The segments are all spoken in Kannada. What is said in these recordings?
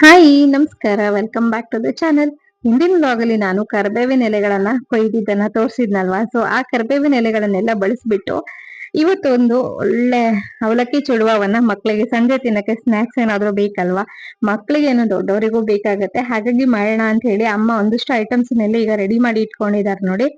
ಹಾಯ್ ನಮಸ್ಕಾರ. Welcome back to the channel ಹಿಂದಿನ ಬ್ಲಾಗ್ ಅಲ್ಲಿ ನಾನು ಕರ್ಬೇವಿನ ಎಲೆಗಳನ್ನ ಕೊಯ್ದಿದ್ದನ್ನ ತೋರಿಸಿದ್ನಲ್ವಾ? ಸೊ ಆ ಕರ್ಬೇವಿನ ಎಲೆಗಳನ್ನೆಲ್ಲ ಬಳಸ್ಬಿಟ್ಟು ಇವತ್ತೊಂದು ಒಳ್ಳೆ ಅವಲಕ್ಕಿ ಚುಳುವವನ್ನ ಮಕ್ಕಳಿಗೆ ಸಂಜೆ ತಿನ್ನಕ್ಕೆ ಸ್ನಾಕ್ಸ್ ಏನಾದ್ರು ಬೇಕಲ್ವಾ? ಮಕ್ಕಳಿಗೆ ಏನೋ ದೊಡ್ಡವರಿಗೂ ಬೇಕಾಗತ್ತೆ. ಹಾಗಾಗಿ ಮಾಡೋಣ ಅಂತ ಹೇಳಿ ಅಮ್ಮ ಒಂದಿಷ್ಟು ಐಟಮ್ಸ್ ನೆಲ್ಲ ಈಗ ರೆಡಿ ಮಾಡಿ ಇಟ್ಕೊಂಡಿದ್ದಾರೆ ನೋಡಿ.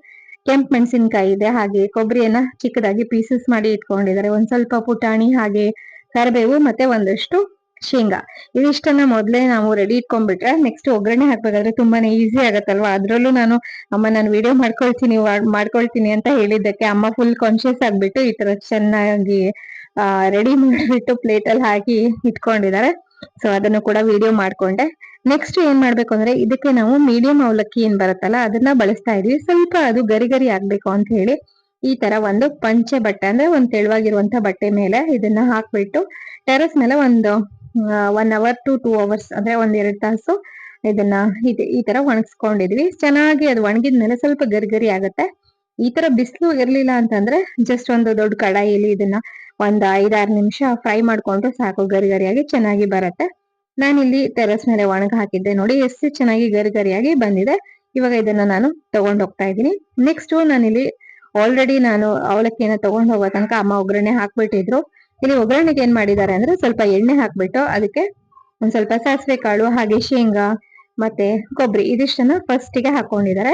ಕೆಂಪ್ ಮೆಣಸಿನ್ಕಾಯಿ ಇದೆ, ಹಾಗೆ ಕೊಬ್ಬರಿಯನ್ನ ಚಿಕ್ಕದಾಗಿ ಪೀಸಸ್ ಮಾಡಿ ಇಟ್ಕೊಂಡಿದ್ದಾರೆ ಒಂದ್ ಸ್ವಲ್ಪ ಪುಟಾಣಿ, ಹಾಗೆ ಕರಿಬೇವು ಮತ್ತೆ ಒಂದಷ್ಟು ಶೇಂಗಾ. ಇದಿಷ್ಟನ್ನ ಮೊದ್ಲೇ ನಾವು ರೆಡಿ ಇಟ್ಕೊಂಡ್ಬಿಟ್ರೆ ನೆಕ್ಸ್ಟ್ ಒಗ್ಗರಣೆ ಹಾಕ್ಬೇಕಾದ್ರೆ ತುಂಬಾನೇ ಈಸಿ ಆಗತ್ತಲ್ವಾ? ಅದ್ರಲ್ಲೂ ನಾನು, ಅಮ್ಮ, ನಾನು ವಿಡಿಯೋ ಮಾಡ್ಕೊಳ್ತೀನಿ ಮಾಡ್ಕೊಳ್ತೀನಿ ಅಂತ ಹೇಳಿದ್ದಕ್ಕೆ ಅಮ್ಮ ಫುಲ್ ಕಾನ್ಶಿಯಸ್ ಆಗ್ಬಿಟ್ಟು ಈ ತರ ಚೆನ್ನಾಗಿ ರೆಡಿ ಮಾಡಿಬಿಟ್ಟು ಪ್ಲೇಟ್ ಅಲ್ಲಿ ಹಾಕಿ ಇಟ್ಕೊಂಡಿದ್ದಾರೆ. ಸೊ ಅದನ್ನು ಕೂಡ ವಿಡಿಯೋ ಮಾಡ್ಕೊಂಡೆ. ನೆಕ್ಸ್ಟ್ ಏನ್ ಮಾಡ್ಬೇಕು ಅಂದ್ರೆ ಇದಕ್ಕೆ ನಾವು ಮೀಡಿಯಂ ಅವಲಕ್ಕಿ ಏನ್ ಬರುತ್ತಲ್ಲ, ಅದನ್ನ ಬಳಸ್ತಾ ಇದೀವಿ. ಸ್ವಲ್ಪ ಅದು ಗರಿ ಗರಿ ಆಗ್ಬೇಕು ಅಂತ ಹೇಳಿ ಈ ತರ ಒಂದು ಪಂಚೆ ಬಟ್ಟೆ ಅಂದ್ರೆ ಒಂದ್ ತೆಳುವಾಗಿರುವಂತ ಬಟ್ಟೆ ಮೇಲೆ ಇದನ್ನ ಹಾಕ್ಬಿಟ್ಟು, ಟೆರಸ್ ಮೇಲೆ ಒಂದು one hour to two hours ಅಂದ್ರೆ ಒಂದ್ ಎರಡ್ ತಾಸು ಇದನ್ನ ಈ ತರ ಒಣಗಿಸ್ಕೊಂಡಿದ್ವಿ. ಚೆನ್ನಾಗಿ ಅದು ಒಣಗಿದ್ಮೇಲೆ ಸ್ವಲ್ಪ ಗರಿ ಗರಿ ಆಗತ್ತೆ. ಈ ತರ ಬಿಸಿಲು ಇರ್ಲಿಲ್ಲ ಅಂತಂದ್ರೆ ಜಸ್ಟ್ ಒಂದು ದೊಡ್ಡ ಕಡಾಯಿಲಿ ಇದನ್ನ ಒಂದ್ ಐದಾರು ನಿಮಿಷ ಫ್ರೈ ಮಾಡ್ಕೊಂಡ್ರೆ ಸಾಕು ಗರಿ ಗರಿಯಾಗಿ ಚೆನ್ನಾಗಿ ಬರತ್ತೆ. ನಾನಿಲ್ಲಿ ಟೆರಸ್ ಮೇಲೆ ಒಣಗ ಹಾಕಿದ್ದೆ ನೋಡಿ, ಎಷ್ಟು ಚೆನ್ನಾಗಿ ಗರಿ ಗರಿಯಾಗಿ ಬಂದಿದೆ. ಇವಾಗ ಇದನ್ನ ನಾನು ತಗೊಂಡ್ ಹೋಗ್ತಾ ಇದ್ದೀನಿ. ನೆಕ್ಸ್ಟ್ ನಾನಿಲ್ಲಿ ಆಲ್ರೆಡಿ ನಾನು ಅವಲಕ್ಕಿನ ತಗೊಂಡ್ ಹೋಗೋ ತನಕ ಅಮ್ಮ ಒಗ್ಗರಣೆ ಹಾಕ್ಬಿಟ್ಟಿದ್ರು. ಇಲ್ಲಿ ಒಗ್ಗರಣೆಗೆ ಏನ್ ಮಾಡಿದ್ದಾರೆ ಅಂದ್ರೆ ಸ್ವಲ್ಪ ಎಣ್ಣೆ ಹಾಕ್ಬಿಟ್ಟು ಅದಕ್ಕೆ ಒಂದ್ ಸ್ವಲ್ಪ ಸಾಸಿವೆ ಕಾಳು, ಹಾಗೆ ಶೇಂಗಾ ಮತ್ತೆ ಕೊಬ್ಬರಿ ಇದಿಷ್ಟನ್ನ ಫಸ್ಟ್ಗೆ ಹಾಕೊಂಡಿದ್ದಾರೆ.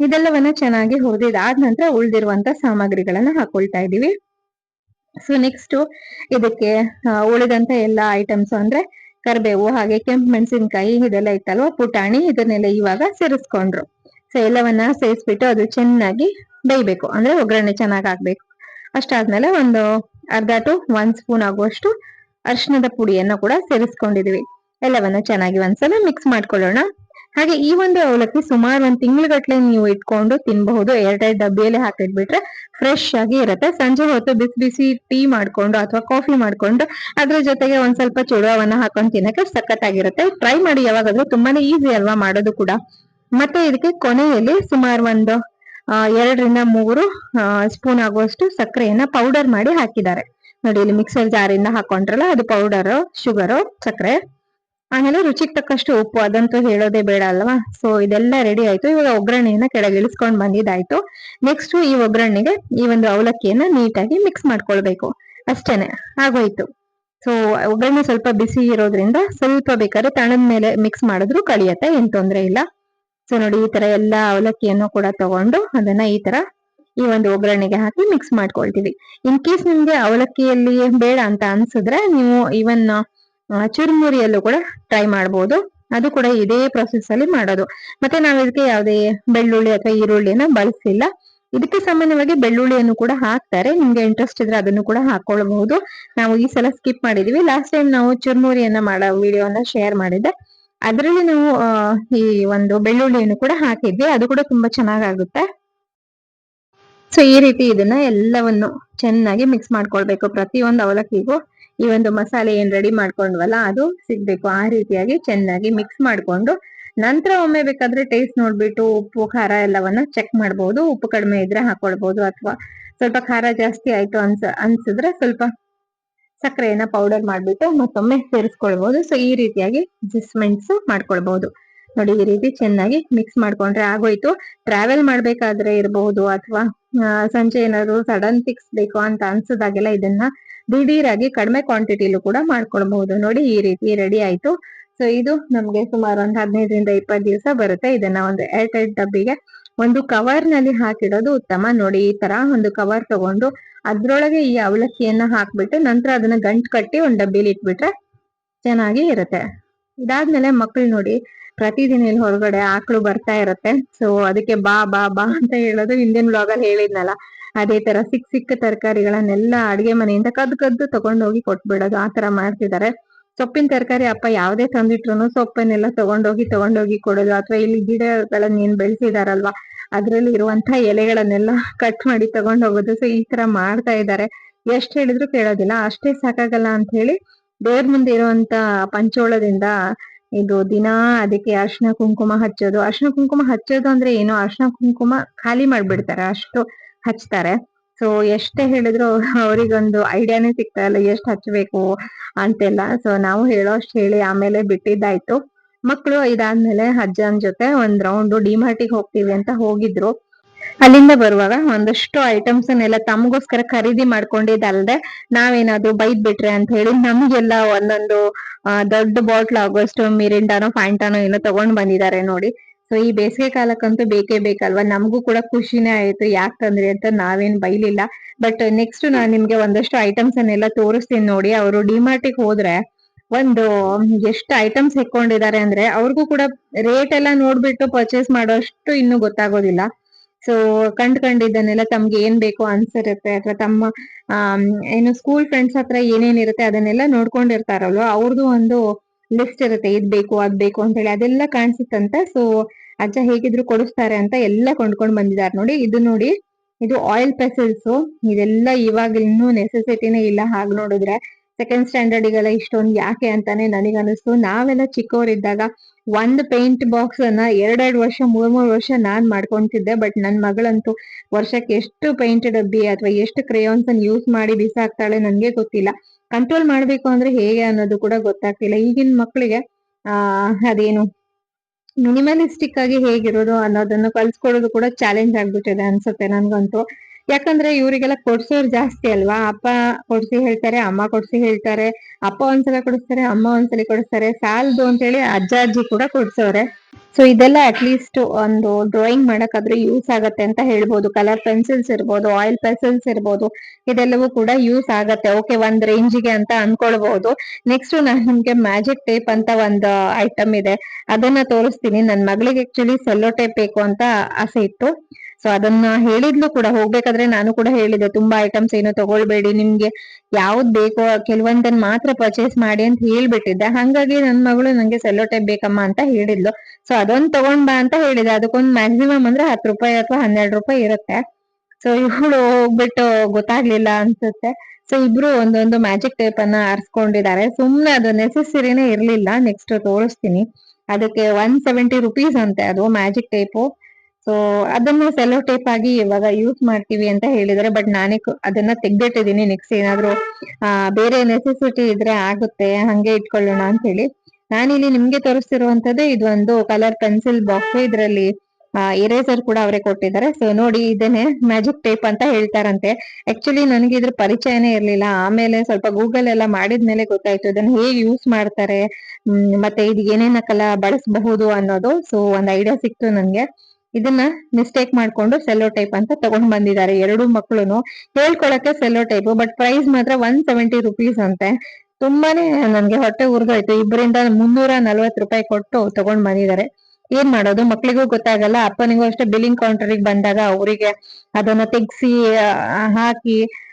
ಇದೆಲ್ಲವನ್ನ ಚೆನ್ನಾಗಿ ಹುರಿದಿದಾದ ನಂತರ ಉಳಿದಿರುವಂತ ಸಾಮಗ್ರಿಗಳನ್ನ ಹಾಕೊಳ್ತಾ ಇದೀವಿ ಸೊ ನೆಕ್ಸ್ಟ್ ಇದಕ್ಕೆ ಉಳಿದಂತ ಎಲ್ಲಾ ಐಟಮ್ಸ್ ಅಂದ್ರೆ ಕರಿಬೇವು, ಹಾಗೆ ಕೆಂಪು ಮೆಣಸಿನ್ಕಾಯಿ ಇದೆಲ್ಲ ಇತ್ತಲ್ವಾ, ಪುಟಾಣಿ ಇದನ್ನೆಲ್ಲ ಇವಾಗ ಸೇರಿಸ್ಕೊಂಡ್ರು. ಸೊ ಎಲ್ಲವನ್ನ ಸೇರಿಸ್ಬಿಟ್ಟು ಅದು ಚೆನ್ನಾಗಿ ಬೇಯ್ಬೇಕು. ಅಂದ್ರೆ ಒಗ್ಗರಣೆ ಚೆನ್ನಾಗಿ ಹಾಕ್ಬೇಕು ಅಷ್ಟಾದ್ಮೇಲೆ ಒಂದು ಅರ್ಧ ಟು ಒಂದ್ ಸ್ಪೂನ್ ಆಗುವಷ್ಟು ಅರಿಶಿಣದ ಪುಡಿಯನ್ನ ಕೂಡ ಸೇರಿಸ್ಕೊಂಡಿದೀವಿ ಎಲ್ಲವನ್ನ ಚೆನ್ನಾಗಿ ಒಂದ್ಸಲ ಮಿಕ್ಸ್ ಮಾಡ್ಕೊಳ್ಳೋಣ. ಹಾಗೆ ಈ ಒಂದು ಅವಲಕ್ಕಿ ಸುಮಾರು ಒಂದ್ ತಿಂಗಳಗಟ್ಲೆ ನೀವು ಇಟ್ಕೊಂಡು ತಿನ್ಬಹುದು. ಎರಡೆರಡು ಡಬ್ಬಿಯಲ್ಲಿ ಹಾಕಿಟ್ಬಿಟ್ರೆ ಫ್ರೆಶ್ ಆಗಿ ಇರುತ್ತೆ. ಸಂಜೆ ಹೊತ್ತು ಬಿಸಿ ಬಿಸಿ ಟೀ ಮಾಡ್ಕೊಂಡು ಅಥವಾ ಕಾಫಿ ಮಾಡ್ಕೊಂಡು ಅದ್ರ ಜೊತೆಗೆ ಒಂದ್ ಸ್ವಲ್ಪ ಚುಡವನ್ನ ಹಾಕೊಂಡು ತಿನ್ನಕ್ಕೆ ಸಖತ್ತಾಗಿರುತ್ತೆ. ಟ್ರೈ ಮಾಡಿ ಯಾವಾಗಾದ್ರೂ ತುಂಬಾನೇ ಈಸಿ ಅಲ್ವಾ ಮಾಡೋದು ಕೂಡ. ಮತ್ತೆ ಇದಕ್ಕೆ ಕೊನೆಯಲ್ಲಿ ಸುಮಾರು ಒಂದು ಎರಡರಿಂದ ಮೂರು ಸ್ಪೂನ್ ಆಗುವಷ್ಟು ಸಕ್ಕರೆಯನ್ನ ಪೌಡರ್ ಮಾಡಿ ಹಾಕಿದ್ದಾರೆ. ನೋಡಿ, ಇಲ್ಲಿ ಮಿಕ್ಸರ್ ಜಾರಿಂದ ಹಾಕೊಂಡ್ರಲ್ಲ, ಅದು ಪೌಡರ್ ಶುಗರ್ ಸಕ್ಕರೆ. ಆಮೇಲೆ ರುಚಿಗೆ ತಕ್ಕಷ್ಟು ಉಪ್ಪು, ಅದಂತೂ ಹೇಳೋದೇ ಬೇಡ ಅಲ್ವಾ? ಸೊ ಇದೆಲ್ಲ ರೆಡಿ ಆಯ್ತು. ಇವಾಗ ಒಗ್ಗರಣೆಯನ್ನ ಕೆಳಗೆ ಇಳಿಸ್ಕೊಂಡ್ ಬಂದಿದ್ದಾಯ್ತು. ನೆಕ್ಸ್ಟ್ ಈ ಒಗ್ಗರಣೆಗೆ ಈ ಒಂದು ಅವಲಕ್ಕಿಯನ್ನ ನೀಟಾಗಿ ಮಿಕ್ಸ್ ಮಾಡ್ಕೊಳ್ಬೇಕು. ಅಷ್ಟೇನೆ, ಆಗೋಯ್ತು. ಸೊ ಒಗ್ಗರಣೆ ಸ್ವಲ್ಪ ಬಿಸಿ ಇರೋದ್ರಿಂದ ಸ್ವಲ್ಪ ಬೇಕಾದ್ರೆ ತಣದ ಮೇಲೆ ಮಿಕ್ಸ್ ಮಾಡಿದ್ರು ಕಳಿಯತ್ತೆ, ಏನ್ ತೊಂದ್ರೆ ಇಲ್ಲ. ಸೊ ನೋಡಿ ಈ ತರ ಎಲ್ಲಾ ಅವಲಕ್ಕಿಯನ್ನು ಕೂಡ ತಗೊಂಡು ಅದನ್ನ ಈ ತರ ಈ ಒಂದು ಒಗ್ಗರಣೆಗೆ ಹಾಕಿ ಮಿಕ್ಸ್ ಮಾಡ್ಕೊಳ್ತೀವಿ. ಇನ್ ಕೇಸ್ ನಿಮ್ಗೆ ಅವಲಕ್ಕಿಯಲ್ಲಿ ಬೇಡ ಅಂತ ಅನ್ಸಿದ್ರೆ ನೀವು ಇವನ್ ಚುರುಮುರಿಯಲ್ಲೂ ಕೂಡ ಟ್ರೈ ಮಾಡಬಹುದು ಅದು ಕೂಡ ಇದೇ ಪ್ರೊಸೆಸ್ ಅಲ್ಲಿ ಮಾಡೋದು. ಮತ್ತೆ ನಾವು ಇದಕ್ಕೆ ಯಾವುದೇ ಬೆಳ್ಳುಳ್ಳಿ ಅಥವಾ ಈರುಳ್ಳಿಯನ್ನ ಬಳಸಿಲ್ಲ. ಇದಕ್ಕೆ ಸಾಮಾನ್ಯವಾಗಿ ಬೆಳ್ಳುಳ್ಳಿಯನ್ನು ಕೂಡ ಹಾಕ್ತಾರೆ. ನಿಮ್ಗೆ ಇಂಟ್ರೆಸ್ಟ್ ಇದ್ರೆ ಅದನ್ನು ಕೂಡ ಹಾಕೊಳ್ಬಹುದು. ನಾವು ಈ ಸಲ ಸ್ಕಿಪ್ ಮಾಡಿದೀವಿ. ಲಾಸ್ಟ್ ಟೈಮ್ ನಾವು ಚುರುಮುರಿಯನ್ನ ಮಾಡೋ ವಿಡಿಯೋನ ಶೇರ್ ಮಾಡಿದ್ದೆ. ಅದರಲ್ಲಿ ನಾವು ಈ ಒಂದು ಬೆಳ್ಳುಳ್ಳಿಯನ್ನು ಕೂಡ ಹಾಕಿದ್ವಿ. ಅದು ಕೂಡ ತುಂಬಾ ಚೆನ್ನಾಗಾಗುತ್ತೆ. ಸೊ ಈ ರೀತಿ ಇದನ್ನ ಎಲ್ಲವನ್ನು ಚೆನ್ನಾಗಿ ಮಿಕ್ಸ್ ಮಾಡ್ಕೊಳ್ಬೇಕು. ಪ್ರತಿಯೊಂದು ಅವಲಕ್ಕಿಗೂ ಈ ಒಂದು ಮಸಾಲೆ ಏನ್ ರೆಡಿ ಮಾಡ್ಕೊಂಡ್ವಲ್ಲ, ಅದು ಸಿಗ್ಬೇಕು. ಆ ರೀತಿಯಾಗಿ ಚೆನ್ನಾಗಿ ಮಿಕ್ಸ್ ಮಾಡ್ಕೊಂಡು ನಂತರ ಒಮ್ಮೆ ಬೇಕಾದ್ರೆ ಟೇಸ್ಟ್ ನೋಡ್ಬಿಟ್ಟು ಉಪ್ಪು, ಖಾರ ಎಲ್ಲವನ್ನ ಚೆಕ್ ಮಾಡಬಹುದು ಉಪ್ಪು ಕಡಿಮೆ ಇದ್ರೆ ಹಾಕೊಳ್ಬಹುದು ಅಥವಾ ಸ್ವಲ್ಪ ಖಾರ ಜಾಸ್ತಿ ಆಯ್ತು ಅನ್ಸ, ಅನ್ಸಿದ್ರೆ ಸ್ವಲ್ಪ ಸಕ್ಕರೆಯನ್ನ ಪೌಡರ್ ಮಾಡ್ಬಿಟ್ಟು ಮತ್ತೊಮ್ಮೆ ಸೇರಿಸ್ಕೊಳ್ಬಹುದು ಸೊ ಈ ರೀತಿಯಾಗಿ ಅಡ್ಜಸ್ಟ್ಮೆಂಟ್ಸ್ ಮಾಡ್ಕೊಳ್ಬಹುದು ನೋಡಿ, ಈ ರೀತಿ ಚೆನ್ನಾಗಿ ಮಿಕ್ಸ್ ಮಾಡ್ಕೊಂಡ್ರೆ ಆಗೋಯ್ತು. ಟ್ರಾವೆಲ್ ಮಾಡ್ಬೇಕಾದ್ರೆ ಇರಬಹುದು ಅಥವಾ ಸಂಜೆ ಏನಾದ್ರು ಸಡನ್ ಫಿಕ್ಸ್ ಬೇಕು ಅಂತ ಅನ್ಸದಾಗೆಲ್ಲ ಇದನ್ನ ದಿಢೀರಾಗಿ ಕಡಿಮೆ ಕ್ವಾಂಟಿಟಿಲೂ ಕೂಡ ಮಾಡ್ಕೊಳ್ಬಹುದು ನೋಡಿ, ಈ ರೀತಿ ರೆಡಿ ಆಯ್ತು. ಸೊ ಇದು ನಮ್ಗೆ ಸುಮಾರು ಒಂದು ಹದಿನೈದರಿಂದ ಇಪ್ಪತ್ತು ದಿವಸ ಬರುತ್ತೆ ಇದನ್ನ ಒಂದು ಏರ್ ಟೈಟ್ ಡಬ್ಬಿಗೆ. ಒಂದು ಕವರ್ನಲ್ಲಿ ಹಾಕಿಡೋದು ಉತ್ತಮ. ನೋಡಿ, ಈ ತರ ಒಂದು ಕವರ್ ತಗೊಂಡು ಅದ್ರೊಳಗೆ ಈ ಅವಲಕ್ಕಿಯನ್ನ ಹಾಕ್ಬಿಟ್ಟು ನಂತರ ಅದನ್ನ ಗಂಟು ಕಟ್ಟಿ ಒಂದ್ ಡಬ್ಬಿಲಿ ಇಟ್ಬಿಟ್ರೆ ಚೆನ್ನಾಗಿ ಇರುತ್ತೆ. ಇದಾದ್ಮೇಲೆ ಮಕ್ಳು ನೋಡಿ ಪ್ರತಿದಿನ ಇಲ್ಲಿ ಹೊರಗಡೆ ಆಕಳು ಬರ್ತಾ ಇರತ್ತೆ. ಸೊ ಅದಕ್ಕೆ ಬಾ ಬಾ ಬಾ ಅಂತ ಹೇಳೋದು ಹಿಂದಿನ ಬ್ಲಾಗ್ ಅಲ್ಲಿ ಹೇಳಿದ್ನಲ್ಲ. ಅದೇ ತರ ಸಿಕ್ಕ ಸಿಕ್ಕ ತರಕಾರಿಗಳನ್ನೆಲ್ಲ ಅಡಿಗೆ ಮನೆಯಿಂದ ಕದ್ದು ಕದ್ದು ತಗೊಂಡೋಗಿ ಕೊಟ್ಬಿಡೋದು ಆ ತರ ಮಾಡ್ತಿದ್ದಾರೆ ಸೊಪ್ಪಿನ ತರಕಾರಿ ಅಪ್ಪ ಯಾವ್ದೇ ತಂದಿಟ್ರು ಸೊಪ್ಪನ್ನೆಲ್ಲ ತಗೊಂಡೋಗಿ ತಗೊಂಡೋಗಿ ಕೊಡೋದು. ಅಥವಾ ಇಲ್ಲಿ ಗಿಡಗಳನ್ನ ಏನ್ ಬೆಳೆಸಿದಾರಲ್ವಾ ಅದ್ರಲ್ಲಿ ಇರುವಂತ ಎಲೆಗಳನ್ನೆಲ್ಲ ಕಟ್ ಮಾಡಿ ತಗೊಂಡ್ ಹೋಗೋದು. ಸೊ ಈ ತರ ಮಾಡ್ತಾ ಇದ್ದಾರೆ. ಎಷ್ಟ್ ಹೇಳಿದ್ರು ಕೇಳೋದಿಲ್ಲ. ಅಷ್ಟೇ ಸಾಕಾಗಲ್ಲ ಅಂತ ಹೇಳಿ ದೇವ್ರ ಮುಂದೆ ಇರುವಂತ ಪಂಚೋಳದಿಂದ ಇದು ದಿನಾ ಅದಕ್ಕೆ ಅರ್ಶಿನ ಕುಂಕುಮ ಹಚ್ಚೋದು. ಅರ್ಶಿನ ಕುಂಕುಮ ಹಚ್ಚೋದು ಅಂದ್ರೆ ಏನು? ಅರ್ಶಿನ ಕುಂಕುಮ ಖಾಲಿ ಮಾಡ್ಬಿಡ್ತಾರೆ. ಅಷ್ಟು ಹಚ್ತಾರೆ. ಸೊ ಎಷ್ಟೇ ಹೇಳಿದ್ರು ಅವರಿಗೊಂದು ಐಡಿಯಾನೇ ಸಿಗ್ತಾ ಇಲ್ಲ ಎಷ್ಟು ಹಚ್ಬೇಕು ಅಂತೆಲ್ಲ. ಸೊ ನಾವು ಹೇಳೋ ಅಷ್ಟು ಹೇಳಿ ಆಮೇಲೆ ಬಿಟ್ಟಿದ್ದಾಯ್ತು. ಮಕ್ಕಳು ಇದಾದ್ಮೇಲೆ ಅಜ್ಜನ ಜೊತೆ ಒಂದ್ ರೌಂಡ್ ಡಿಮಾರ್ಟಿಗೆ ಹೋಗ್ತೀವಿ ಅಂತ ಹೋಗಿದ್ರು. ಅಲ್ಲಿಂದ ಬರುವಾಗ ಒಂದಷ್ಟು ಐಟಮ್ಸ್ ಎಲ್ಲ ತಮಗೋಸ್ಕರ ಖರೀದಿ ಮಾಡ್ಕೊಂಡಿದ್ದಲ್ದೆ ನಾವೇನಾದ್ರು ಬೈದ್ ಬಿಟ್ರೆ ಅಂತ ಹೇಳಿ ನಮ್ಗೆಲ್ಲ ಒಂದೊಂದು ದೊಡ್ಡ ಬಾಟ್ಲ್ ಆಗೋಷ್ಟು ಮಿರಿಂಡಾನೋ ಫ್ಯಾಂಟಾನೋ ಏನೋ ತಗೊಂಡ್ ಬಂದಿದ್ದಾರೆ ನೋಡಿ. ಸೊ ಈ ಬೇಸಿಗೆ ಕಾಲಕ್ಕಂತೂ ಬೇಕೇ ಬೇಕಲ್ವಾ? ನಮಗೂ ಕೂಡ ಖುಷಿನೇ ಆಯ್ತು. ಯಾಕಂದ್ರೆ ತಂದ್ರಿ ಅಂತ ನಾವೇನ್ ಬೈಲಿಲ್ಲ. ಬಟ್ ನೆಕ್ಸ್ಟ್ ನಾನ್ ನಿಮ್ಗೆ ಒಂದಷ್ಟು ಐಟಮ್ಸ್ ಅನ್ನೆಲ್ಲ ತೋರಿಸ್ತೀನಿ ನೋಡಿ. ಅವರು ಡಿಮಾರ್ಟಿಗೆ ಹೋದ್ರೆ ಒಂದು ಎಷ್ಟು ಐಟಮ್ಸ್ ಹೆಕ್ಕೊಂಡಿದ್ದಾರೆ ಅಂದ್ರೆ ಅವ್ರಿಗೂ ಕೂಡ ರೇಟ್ ಎಲ್ಲ ನೋಡ್ಬಿಟ್ಟು ಪರ್ಚೇಸ್ ಮಾಡೋಷ್ಟು ಇನ್ನು ಗೊತ್ತಾಗೋದಿಲ್ಲ. ಸೊ ಕಂಡ್ ಕಂಡಿದ್ದನ್ನೆಲ್ಲ ತಮ್ಗೆ ಏನ್ ಬೇಕು ಅನ್ಸಿರುತ್ತೆ ಅಥವಾ ತಮ್ಮ ಏನು ಸ್ಕೂಲ್ ಫ್ರೆಂಡ್ಸ್ ಹತ್ರ ಏನೇನ್ ಇರುತ್ತೆ ಅದನ್ನೆಲ್ಲ ನೋಡ್ಕೊಂಡಿರ್ತಾರಲ್ವ ಅವ್ರದ್ದು ಒಂದು ಲಿಸ್ಟ್ ಇರುತ್ತೆ, ಇದ್ ಬೇಕು, ಅದ್ ಬೇಕು ಅಂತ ಹೇಳಿ ಅದೆಲ್ಲ ಕಾಣಿಸುತ್ತಂತ. ಸೊ ಅಜ್ಜ ಹೇಗಿದ್ರು ಕೊಡಿಸ್ತಾರೆ ಅಂತ ಎಲ್ಲ ಕೊಂಡ್ಕೊಂಡ್ ಬಂದಿದ್ದಾರೆ ನೋಡಿ. ಇದು ನೋಡಿ, ಇದು ಆಯಿಲ್ ಪೆಸಲ್ಸ್ ಇದೆಲ್ಲ ಇವಾಗ ಇನ್ನೂ ನೆಸೆಸಿಟಿನೇ ಇಲ್ಲ. ಹಾಗೆ ನೋಡಿದ್ರೆ ಸೆಕೆಂಡ್ ಸ್ಟ್ಯಾಂಡರ್ಡಿಗೆಲ್ಲ ಇಷ್ಟೊಂದು ಯಾಕೆ ಅಂತಾನೆ ನನಗೆ ಅನಿಸ್ತು ನಾವೆಲ್ಲ ಚಿಕ್ಕವರಿದ್ದಾಗ ಒಂದ್ ಪೇಂಟ್ ಬಾಕ್ಸ್ ಅನ್ನ ಎರಡೆರಡು ವರ್ಷ, ಮೂರ್ ಮೂರ್ ವರ್ಷ ನಾನ್ ಮಾಡ್ಕೊಂತಿದ್ದೆ. ಬಟ್ ನನ್ ಮಗಳಂತೂ ವರ್ಷಕ್ಕೆ ಎಷ್ಟು ಪೇಂಟ್ ಡಬ್ಬಿ ಅಥವಾ ಎಷ್ಟು ಕ್ರೇಯಾನ್ಸ್ ಅನ್ನ ಯೂಸ್ ಮಾಡಿ ಬಿಸಾಕ್ತಾಳೆ ನನ್ಗೆ ಗೊತ್ತಿಲ್ಲ. ಕಂಟ್ರೋಲ್ ಮಾಡ್ಬೇಕು ಅಂದ್ರೆ ಹೇಗೆ ಅನ್ನೋದು ಕೂಡ ಗೊತ್ತಾಗ್ತಿಲ್ಲ. ಈಗಿನ ಮಕ್ಕಳಿಗೆ ಆ, ಅದೇನು ಮಿನಿಮಲಿಸ್ಟಿಕ್ ಆಗಿ ಹೇಗಿರೋದು ಅನ್ನೋದನ್ನ ಕಲ್ಸ್ಕೊಡೋದು ಕೂಡ ಚಾಲೆಂಜ್ ಆಗ್ಬಿಟ್ಟಿದೆ ಅನ್ಸುತ್ತೆ ನನ್ಗಂತೂ. ಯಾಕಂದ್ರೆ ಇವರಿಗೆಲ್ಲ ಕೊಡ್ಸೋರು ಜಾಸ್ತಿ ಅಲ್ವಾ? ಅಪ್ಪ ಕೊಡ್ಸಿ ಹೇಳ್ತಾರೆ, ಅಮ್ಮ ಕೊಡ್ಸಿ ಹೇಳ್ತಾರೆ, ಅಪ್ಪ ಒಂದ್ಸಲ ಕೊಡಿಸ್ತಾರೆ, ಅಮ್ಮ ಒಂದ್ಸಲ ಕೊಡಿಸ್ತಾರೆ, ಸಾಲದು ಅಂತೇಳಿ ಅಜ್ಜ, ಅಜ್ಜಿ ಕೂಡ ಕೊಡ್ಸೋರೆ. ಸೊ ಇದೆಲ್ಲ ಅಟ್ಲೀಸ್ಟ್ ಒಂದು ಡ್ರಾಯಿಂಗ್ ಮಾಡಕ್ಕಾದ್ರೆ ಯೂಸ್ ಆಗತ್ತೆ ಅಂತ ಹೇಳ್ಬೋದು. ಕಲರ್ ಪೆನ್ಸಿಲ್ಸ್ ಇರ್ಬೋದು ಆಯಿಲ್ ಪೆನ್ಸಿಲ್ಸ್ ಇರ್ಬೋದು, ಇದೆಲ್ಲವೂ ಕೂಡ ಯೂಸ್ ಆಗತ್ತೆ. ಓಕೆ ಒಂದ್ ರೇಂಜಿಗೆ ಅಂತ ಅನ್ಕೊಳ್ಬಹುದು ನೆಕ್ಸ್ಟ್ ನಾನು ನಿಮ್ಗೆ ಮ್ಯಾಜಿಕ್ ಟೇಪ್ ಅಂತ ಒಂದು ಐಟಮ್ ಇದೆ. ಅದನ್ನ ತೋರಿಸ್ತೀನಿ. ನನ್ ಮಗಳಿಗೆ ಆಕ್ಚುಲಿ ಸೆಲ್ಲೋ ಟೇಪ್ ಬೇಕು ಅಂತ ಆಸೆ ಇತ್ತು. ಸೊ ಅದನ್ನ ಹೇಳಿದ್ಲು ಕೂಡ. ಹೋಗ್ಬೇಕಾದ್ರೆ ನಾನು ಕೂಡ ಹೇಳಿದೆ, ತುಂಬಾ ಐಟಮ್ಸ್ ಏನು ತಗೊಳ್ಬೇಡಿ. ನಿಮ್ಗೆ ಯಾವ್ದು ಬೇಕೋ ಕೆಲವೊಂದನ್ನ ಮಾತ್ರ ಪರ್ಚೇಸ್ ಮಾಡಿ ಅಂತ ಹೇಳ್ಬಿಟ್ಟಿದ್ದೆ. ಹಂಗಾಗಿ ನನ್ ಮಗಳು ನಂಗೆ ಸೆಲ್ಲೋ ಟೈಪ್ ಬೇಕಮ್ಮ ಅಂತ ಹೇಳಿದ್ಲು. ಸೊ ಅದೊಂದ್ ತಗೊಂಡ್ ಬಾ ಅಂತ ಹೇಳಿದೆ. ಅದಕ್ಕೊಂದ್ ಮ್ಯಾಕ್ಸಿಮಮ್ ಅಂದ್ರೆ ಹತ್ತು ರೂಪಾಯಿ ಅಥವಾ ಹನ್ನೆರಡು ರೂಪಾಯಿ ಇರುತ್ತೆ. ಸೊ ಇವಳು ಹೋಗ್ಬಿಟ್ಟು ಗೊತ್ತಾಗ್ಲಿಲ್ಲ ಅನ್ಸುತ್ತೆ. ಸೊ ಇಬ್ರು ಒಂದೊಂದು ಮ್ಯಾಜಿಕ್ ಟೇಪ್ ಅನ್ನ ಆರಿಸ್ಕೊಂಡಿದ್ದಾರೆ. ಸುಮ್ನೆ ಅದು ನೆಸೆಸರಿನೇ ಇರ್ಲಿಲ್ಲ. ನೆಕ್ಸ್ಟ್ ತೋರಿಸ್ತೀನಿ. ಅದಕ್ಕೆ ಒನ್ ಸೆವೆಂಟಿ ರುಪೀಸ್ ಅಂತೆ ಅದು ಮ್ಯಾಜಿಕ್ ಟೇಪು ಸೊ ಅದನ್ನ ಸೆಲೋ ಟೇಪ್ ಆಗಿ ಇವಾಗ ಯೂಸ್ ಮಾಡ್ತೀವಿ ಅಂತ ಹೇಳಿದಾರೆ ಬಟ್ ನಾನೇ ಅದನ್ನ ತೆಗ್ದಿಟ್ಟಿದೀನಿ. ನೆಕ್ಸ್ಟ್ ಏನಾದ್ರು, ಆ, ಬೇರೆ ನೆಸೆಸಿಟಿ ಇದ್ರೆ ಆಗುತ್ತೆ, ಹಂಗೆ ಇಟ್ಕೊಳ್ಳೋಣ ಅಂತ ಹೇಳಿ. ನಾನಿಲ್ಲಿ ನಿಮ್ಗೆ ತೋರಿಸ್ತಿರುವಂತದ್ದು ಇದೊಂದು ಕಲರ್ ಪೆನ್ಸಿಲ್ ಬಾಕ್ಸ್ ಇದರಲ್ಲಿ ಇರೇಸರ್ ಕೂಡ ಅವರೇ ಕೊಟ್ಟಿದ್ದಾರೆ. ಸೊ ನೋಡಿ, ಇದನ್ನೇ ಮ್ಯಾಜಿಕ್ ಟೇಪ್ ಅಂತ ಹೇಳ್ತಾರಂತೆ. ಆಕ್ಚುಲಿ ನನಗೆ ಇದ್ರ ಪರಿಚಯನೇ ಇರ್ಲಿಲ್ಲ. ಆಮೇಲೆ ಸ್ವಲ್ಪ ಗೂಗಲ್ ಎಲ್ಲ ಮಾಡಿದ್ಮೇಲೆ ಗೊತ್ತಾಯ್ತು ಇದನ್ನ ಹೇಗೆ ಯೂಸ್ ಮಾಡ್ತಾರೆ ಮತ್ತೆ ಇದು ಏನೇನಕ್ಕೆಲ್ಲ ಬಳಸಬಹುದು ಅನ್ನೋದು. ಸೊ ಒಂದ್ ಐಡಿಯಾ ಸಿಕ್ತು ನನ್ಗೆ. ಇದನ್ನ ಮಿಸ್ಟೇಕ್ ಮಾಡ್ಕೊಂಡು ಸೆಲ್ಲೋ ಟೈಪ್ ಅಂತ ತಗೊಂಡ್ ಬಂದಿದ್ದಾರೆ. ಎರಡು ಮಕ್ಕಳು ಹೇಳ್ಕೊಳಕ್ಕೆ ಸೆಲ್ಲೋ ಟೈಪ್ ಬಟ್ ಪ್ರೈಸ್ ಮಾತ್ರ ಒನ್ ಸೆವೆಂಟಿ ರುಪೀಸ್ ಅಂತೆ. ತುಂಬಾನೇ ನನ್ಗೆ ಹೊಟ್ಟೆ ಉರ್ದೋಯ್ತು. ಇಬ್ಬರಿಂದ ಮುನ್ನೂರ ನಲ್ವತ್ ರೂಪಾಯಿ ಕೊಟ್ಟು ತಗೊಂಡ್ ಬಂದಿದ್ದಾರೆ. ಏನ್ ಮಾಡೋದು? ಮಕ್ಳಿಗೂ ಗೊತ್ತಾಗಲ್ಲ. ಅಪ್ಪನಿಗೂ ಅಷ್ಟೇ ಬಿಲ್ಲಿಂಗ್ ಕೌಂಟರ್ಗೆ ಬಂದಾಗ ಅವರಿಗೆ ಅದನ್ನ ತೆಗ್ಸಿ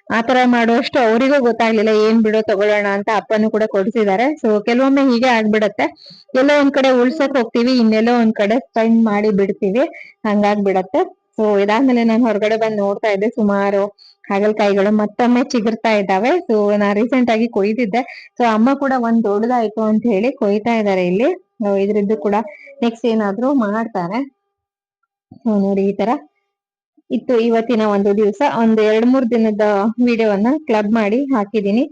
ಆ, ತರ ಮಾಡುವಷ್ಟು ಅವರಿಗೂ ಗೊತ್ತಾಗ್ಲಿಲ್ಲ ಏನ್ ಬಿಡೋ ತಗೊಳ್ಳೋಣ ಅಂತ ಅಪ್ಪನೂ ಕೂಡ ಕೊಡ್ಸಿದ್ದಾರೆ ಸೊ ಕೆಲವೊಮ್ಮೆ ಹೀಗೆ ಆಗ್ಬಿಡತ್ತೆ. ಎಲ್ಲೋ ಒಂದ್ ಕಡೆ ಉಳ್ಸಕ್ ಹೋಗ್ತೀವಿ ಇನ್ನೆಲ್ಲೋ ಒಂದ್ ಕಡೆ ಸ್ಪೆಂಡ್ ಮಾಡಿ ಬಿಡ್ತೀವಿ ಹಂಗಾಗ್ಬಿಡತ್ತೆ. ಸೊ ಇದಾದ್ಮೇಲೆ ನಾನು ಹೊರಗಡೆ ಬಂದು ನೋಡ್ತಾ ಇದ್ದೆ ಸುಮಾರು ಹಾಗಲಕಾಯಿಗಳು ಮತ್ತೊಮ್ಮೆ ಚಿಗುರ್ತಾ ಇದ್ದಾವೆ. ಸೊ ನಾ ರೀಸೆಂಟ್ ಆಗಿ ಕೊಯ್ದಿದ್ದೆ. ಸೊ ಅಮ್ಮ ಕೂಡ ಒಂದ್ ದೊಡ್ಡದಾಯ್ತು ಅಂತ ಹೇಳಿ ಕೊಯ್ತಾ ಇದಾರೆ ಇಲ್ಲಿ. ಇದ್ರದ್ದು ಕೂಡ ನೆಕ್ಸ್ಟ್ ಏನಾದ್ರು ಮಾಡ್ತಾರೆ. ಸೊ ನೋಡಿ ಈ ತರ ಇತ್ತು ಇವತ್ತಿನ ಒಂದು ದಿವಸ. ಒಂದು ಎರಡ್ ಮೂರ್ ದಿನದ ವಿಡಿಯೋವನ್ನ ಕ್ಲಬ್ ಮಾಡಿ ಹಾಕಿದ್ದೀನಿ.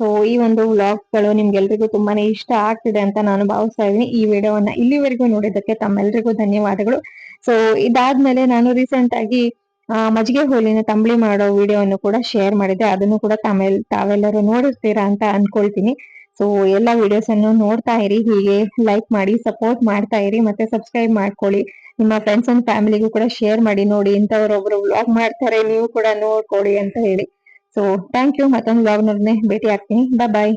ಸೊ ಈ ಒಂದು ವ್ಲಾಗ್ಗಳು ನಿಮ್ಗೆಲ್ರಿಗೂ ತುಂಬಾನೇ ಇಷ್ಟ ಆಗ್ತಿದೆ ಅಂತ ನಾನು ಭಾವಿಸ್ತಾ ಇದ್ದೀನಿ. ಈ ವಿಡಿಯೋವನ್ನ ಇಲ್ಲಿವರೆಗೂ ನೋಡಿದ್ದಕ್ಕೆ ತಮ್ಮೆಲ್ರಿಗೂ ಧನ್ಯವಾದಗಳು. ಸೊ ಇದಾದ್ಮೇಲೆ ನಾನು ರೀಸೆಂಟ್ ಆಗಿ ಆ, ಮಜ್ಜಿಗೆ ಹೋಲಿನ ತಂಬಳಿ ಮಾಡೋ ವಿಡಿಯೋವನ್ನು ಕೂಡ ಶೇರ್ ಮಾಡಿದೆ ಅದನ್ನು ಕೂಡ ತಮ್ಮೆಲ್ ತಾವೆಲ್ಲರೂ ನೋಡಿರ್ತೀರಾ ಅಂತ ಅನ್ಕೊಳ್ತೀನಿ. ಸೊ ಎಲ್ಲ ವಿಡಿಯೋಸ್ ಅನ್ನು ನೋಡ್ತಾ ಇರಿ. ಹೀಗೆ ಲೈಕ್ ಮಾಡಿ ಸಪೋರ್ಟ್ ಮಾಡ್ತಾ ಇರಿ. ಮತ್ತೆ ಸಬ್ಸ್ಕ್ರೈಬ್ ಮಾಡ್ಕೊಳ್ಳಿ. ನಿಮ್ಮ ಫ್ರೆಂಡ್ಸ್ ಅಂಡ್ ಫ್ಯಾಮಿಲಿಗೂ ಕೂಡ ಶೇರ್ ಮಾಡಿ, ನೋಡಿ, ಇಂಥವ್ರೊಬ್ರು ವ್ಲಾಗ್ ಮಾಡ್ತಾರೆ, ನೀವು ಕೂಡ ನೋಡ್ಕೊಳ್ಳಿ ಅಂತ ಹೇಳಿ. ಸೊ ಥ್ಯಾಂಕ್ ಯು ಮತ್ತೊಂದು ವ್ಲಾಗ್ ನೋಡ್ನೆ ಭೇಟಿ ಆಗ್ತೀನಿ. ಬಾಯ್